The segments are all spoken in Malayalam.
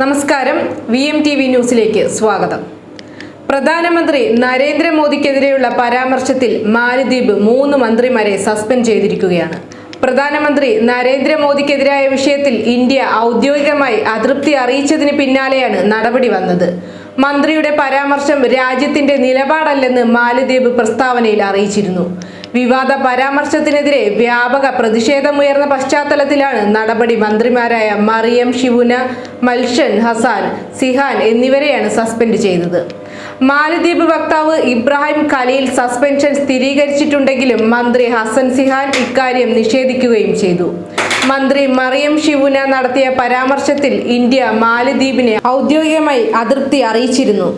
നമസ്കാരം. വി എം ടി വി ന്യൂസിലേക്ക് സ്വാഗതം. പ്രധാനമന്ത്രി നരേന്ദ്രമോദിക്കെതിരെയുള്ള പരാമർശത്തിൽ മാലദ്വീപ് മൂന്ന് മന്ത്രിമാരെ സസ്പെൻഡ് ചെയ്തിരിക്കുകയാണ്. പ്രധാനമന്ത്രി നരേന്ദ്രമോദിക്കെതിരായ വിഷയത്തിൽ ഇന്ത്യ ഔദ്യോഗികമായി അതൃപ്തി അറിയിച്ചതിന് പിന്നാലെയാണ് നടപടി വന്നത്. മന്ത്രിയുടെ പരാമർശം രാജ്യത്തിന്റെ നിലപാടല്ലെന്ന് മാലദ്വീപ് പ്രസ്താവനയിൽ അറിയിച്ചിരുന്നു. വിവാദ പരാമർശത്തിനെതിരെ വ്യാപക പ്രതിഷേധമുയർന്ന പശ്ചാത്തലത്തിലാണ് നടപടി മന്ത്രിമാരായ മറിയം ഷിവുന മൽഷൻ ഹസാൻ സിഹാൻ എന്നിവരെയാണ് സസ്പെൻഡ് ചെയ്തത്. മാലദ്വീപ് വക്താവ് ഇബ്രാഹിം ഖലീൽ സസ്പെൻഷൻ സ്ഥിരീകരിച്ചിട്ടുണ്ടെങ്കിലും മന്ത്രി ഹസൻ സിഹാൻ ഇക്കാര്യം നിഷേധിക്കുകയും ചെയ്തു. മന്ത്രി മറിയം ഷിവുന നടത്തിയ പരാമർശത്തിൽ ഇന്ത്യ മാലദ്വീപിനെ ഔദ്യോഗികമായി അതൃപ്തി അറിയിച്ചിരുന്നു.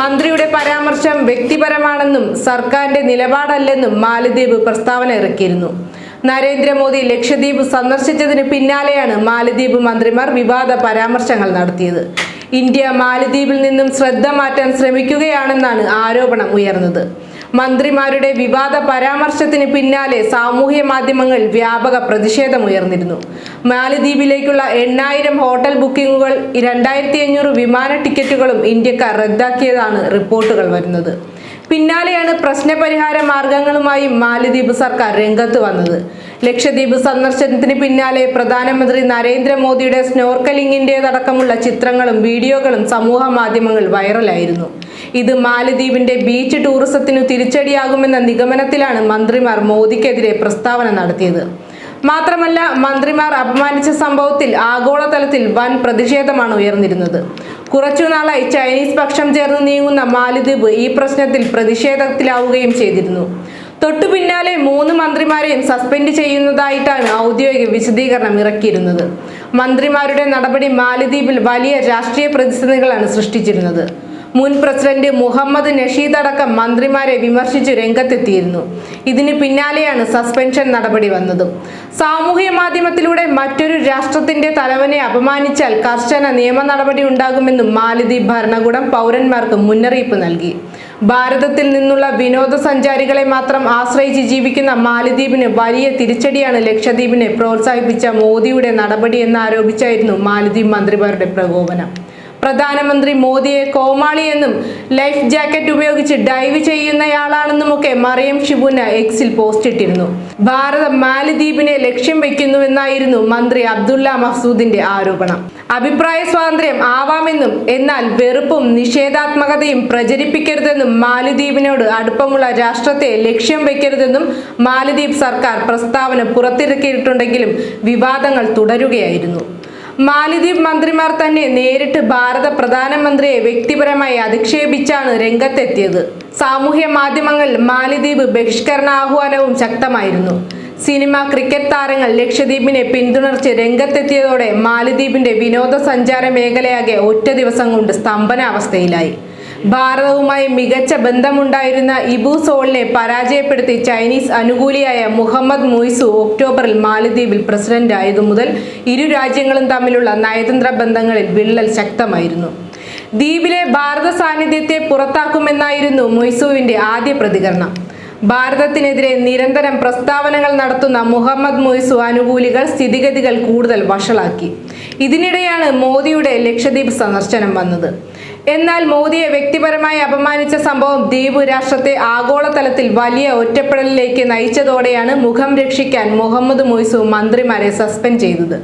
മന്ത്രിയുടെ പരാമർശം വ്യക്തിപരമാണെന്നും സർക്കാരിന്റെ നിലപാടല്ലെന്നും മാലദ്വീപ് പ്രസ്താവന ഇറക്കിയിരുന്നു. നരേന്ദ്രമോദി ലക്ഷദ്വീപ് സന്ദർശിച്ചതിന് പിന്നാലെയാണ് മാലദ്വീപ് മന്ത്രിമാർ വിവാദ പരാമർശങ്ങൾ നടത്തിയത്. ഇന്ത്യ മാലദ്വീപിൽ നിന്നും ശ്രദ്ധ മാറ്റാൻ ശ്രമിക്കുകയാണെന്നാണ് ആരോപണം ഉയർന്നത്. മന്ത്രിമാരുടെ വിവാദ പരാമർശത്തിന് പിന്നാലെ സാമൂഹ്യ മാധ്യമങ്ങൾ വ്യാപക പ്രതിഷേധമുയർന്നിരുന്നു മാലദ്വീപിലേക്കുള്ള എണ്ണായിരം ഹോട്ടൽ ബുക്കിംഗുകൾ രണ്ടായിരത്തി അഞ്ഞൂറ് വിമാന ടിക്കറ്റുകളും ഇന്ത്യക്കാർ റദ്ദാക്കിയതാണ് റിപ്പോർട്ടുകൾ വരുന്നത്. പിന്നാലെയാണ് പ്രശ്നപരിഹാര മാർഗങ്ങളുമായി മാലദ്വീപ് സർക്കാർ രംഗത്ത് വന്നത്. ലക്ഷദ്വീപ് സന്ദർശനത്തിന് പിന്നാലെ പ്രധാനമന്ത്രി നരേന്ദ്രമോദിയുടെ സ്നോർക്കലിംഗിന്റെതടക്കമുള്ള ചിത്രങ്ങളും വീഡിയോകളും സമൂഹ മാധ്യമങ്ങൾ വൈറലായിരുന്നു. ഇത് മാലദ്വീപിന്റെ ബീച്ച് ടൂറിസത്തിനു തിരിച്ചടിയാകുമെന്ന നിഗമനത്തിലാണ് മന്ത്രിമാർ മോദിക്കെതിരെ പ്രസ്താവന നടത്തിയത്. മാത്രമല്ല മന്ത്രിമാർ അപമാനിച്ച സംഭവത്തിൽ ആഗോളതലത്തിൽ വൻ പ്രതിഷേധമാണ് ഉയർന്നിരുന്നത്. കുറച്ചുനാളായി ചൈനീസ് പക്ഷം ചേർന്ന് നീങ്ങുന്ന മാലിദ്വീപ് ഈ പ്രശ്നത്തിൽ പ്രതിഷേധത്തിലാവുകയും ചെയ്തിരുന്നു. തൊട്ടു പിന്നാലെ മൂന്ന് മന്ത്രിമാരെയും സസ്പെൻഡ് ചെയ്യുന്നതായിട്ടാണ് ഔദ്യോഗിക വിശദീകരണം ഇറക്കിയിരുന്നത്. മന്ത്രിമാരുടെ നടപടി മാലിദ്വീപിൽ വലിയ രാഷ്ട്രീയ പ്രതിസന്ധികളാണ് സൃഷ്ടിച്ചിരുന്നത്. മുൻ പ്രസിഡന്റ് മുഹമ്മദ് നഷീദ് അടക്കം മന്ത്രിമാരെ വിമർശിച്ച് രംഗത്തെത്തിയിരുന്നു. ഇതിന് പിന്നാലെയാണ് സസ്പെൻഷൻ നടപടി വന്നത്. സാമൂഹ്യ മാധ്യമത്തിലൂടെ മറ്റൊരു രാഷ്ട്രത്തിന്റെ തലവനെ അപമാനിച്ചാൽ കർശന നിയമ നടപടി ഉണ്ടാകുമെന്നും മാലിദ്വീപ് ഭരണകൂടം പൗരന്മാർക്ക് മുന്നറിയിപ്പ് നൽകി. ഭാരതത്തിൽ നിന്നുള്ള വിനോദസഞ്ചാരികളെ മാത്രം ആശ്രയിച്ച് ജീവിക്കുന്ന മാലിദ്വീപിന് വലിയ തിരിച്ചടിയാണ് ലക്ഷദ്വീപിനെ പ്രോത്സാഹിപ്പിച്ച മോദിയുടെ നടപടിയെന്നാരോപിച്ചായിരുന്നു മാലിദ്വീപ് മന്ത്രിമാരുടെ പ്രകോപനം. പ്രധാനമന്ത്രി മോദിയെ കോമാളിയെന്നും ലൈഫ് ജാക്കറ്റ് ഉപയോഗിച്ച് ഡൈവ് ചെയ്യുന്നയാളാണെന്നും ഒക്കെ മറിയം ഷിബുന എക്സിൽ പോസ്റ്റ് ഇട്ടിരുന്നു. ഭാരതം മാലിദ്വീപിനെ ലക്ഷ്യം വെക്കുന്നുവെന്നായിരുന്നു മന്ത്രി അബ്ദുള്ള മഹ്സൂദിന്റെ ആരോപണം. അഭിപ്രായ സ്വാതന്ത്ര്യം ആവാമെന്നും എന്നാൽ വെറുപ്പും നിഷേധാത്മകതയും പ്രചരിപ്പിക്കരുതെന്നും മാലിദ്വീപിനോട് അടുപ്പമുള്ള രാഷ്ട്രത്തെ ലക്ഷ്യം വെക്കരുതെന്നും മാലിദ്വീപ് സർക്കാർ പ്രസ്താവന പുറത്തിറക്കിയിട്ടുണ്ടെങ്കിലും വിവാദങ്ങൾ തുടരുകയായിരുന്നു. മാലിദ്വീപ് മന്ത്രിമാർ തന്നെ നേരിട്ട് ഭാരത പ്രധാനമന്ത്രിയെ വ്യക്തിപരമായി അധിക്ഷേപിച്ചാണ് രംഗത്തെത്തിയത്. സാമൂഹ്യ മാധ്യമങ്ങളിൽ മാലിദ്വീപ് ബഹിഷ്കരണാഹ്വാനവും ശക്തമായിരുന്നു. സിനിമ ക്രിക്കറ്റ് താരങ്ങൾ ലക്ഷദ്വീപിനെ പിന്തുണർച്ച് രംഗത്തെത്തിയതോടെ മാലിദ്വീപിന്റെ വിനോദസഞ്ചാര മേഖലയാകെ ഒറ്റ ദിവസം കൊണ്ട് സ്തംഭനാവസ്ഥയിലായി. ഭാരതവുമായി മികച്ച ബന്ധമുണ്ടായിരുന്ന ഇബു സോളിനെ പരാജയപ്പെടുത്തി ചൈനീസ് അനുകൂലിയായ മുഹമ്മദ് മൊയ്സു ഒക്ടോബറിൽ മാലദ്വീപിൽ പ്രസിഡന്റ് ആയതു മുതൽ ഇരു രാജ്യങ്ങളും തമ്മിലുള്ള നയതന്ത്ര ബന്ധങ്ങളിൽ വിള്ളൽ ശക്തമായിരുന്നു. ദ്വീപിലെ ഭാരത സാന്നിധ്യത്തെ പുറത്താക്കുമെന്നായിരുന്നു മൊയ്സുവിന്റെ ആദ്യ പ്രതികരണം. ഭാരതത്തിനെതിരെ നിരന്തരം പ്രസ്താവനകൾ നടത്തുന്ന മുഹമ്മദ് മൊയ്സു അനുകൂലികൾ സ്ഥിതിഗതികൾ കൂടുതൽ വഷളാക്കി. ഇതിനിടെയാണ് മോദിയുടെ ലക്ഷദ്വീപ് സന്ദർശനം വന്നത്. എന്നാൽ മോദിയെ വ്യക്തിപരമായി അപമാനിച്ച സംഭവം ദ്വീപ് രാഷ്ട്രത്തെ ആഗോളതലത്തിൽ വലിയ ഒറ്റപ്പെടലിലേക്ക് നയിച്ചതോടെയാണ് മുഖം രക്ഷിക്കാൻ മുഹമ്മദ് മൊയ്സു മന്ത്രിമാരെ സസ്പെൻഡ് ചെയ്തത്.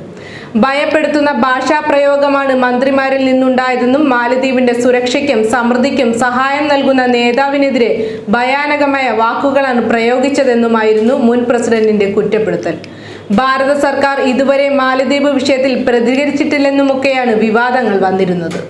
ഭയപ്പെടുത്തുന്ന ഭാഷാ പ്രയോഗമാണ് മന്ത്രിമാരിൽ നിന്നുണ്ടായതെന്നും മാലദ്വീപിന്റെ സുരക്ഷയ്ക്കും സമൃദ്ധിക്കും സഹായം നൽകുന്ന നേതാവിനെതിരെ ഭയാനകമായ വാക്കുകളാണ് പ്രയോഗിച്ചതെന്നുമായിരുന്നു മുൻ പ്രസിഡന്റിന്റെ കുറ്റപ്പെടുത്തൽ. ഭാരത സർക്കാർ ഇതുവരെ മാലദ്വീപ് വിഷയത്തിൽ പ്രതികരിച്ചിട്ടില്ലെന്നുമൊക്കെയാണ് വിവാദങ്ങൾ വന്നിരുന്നത്.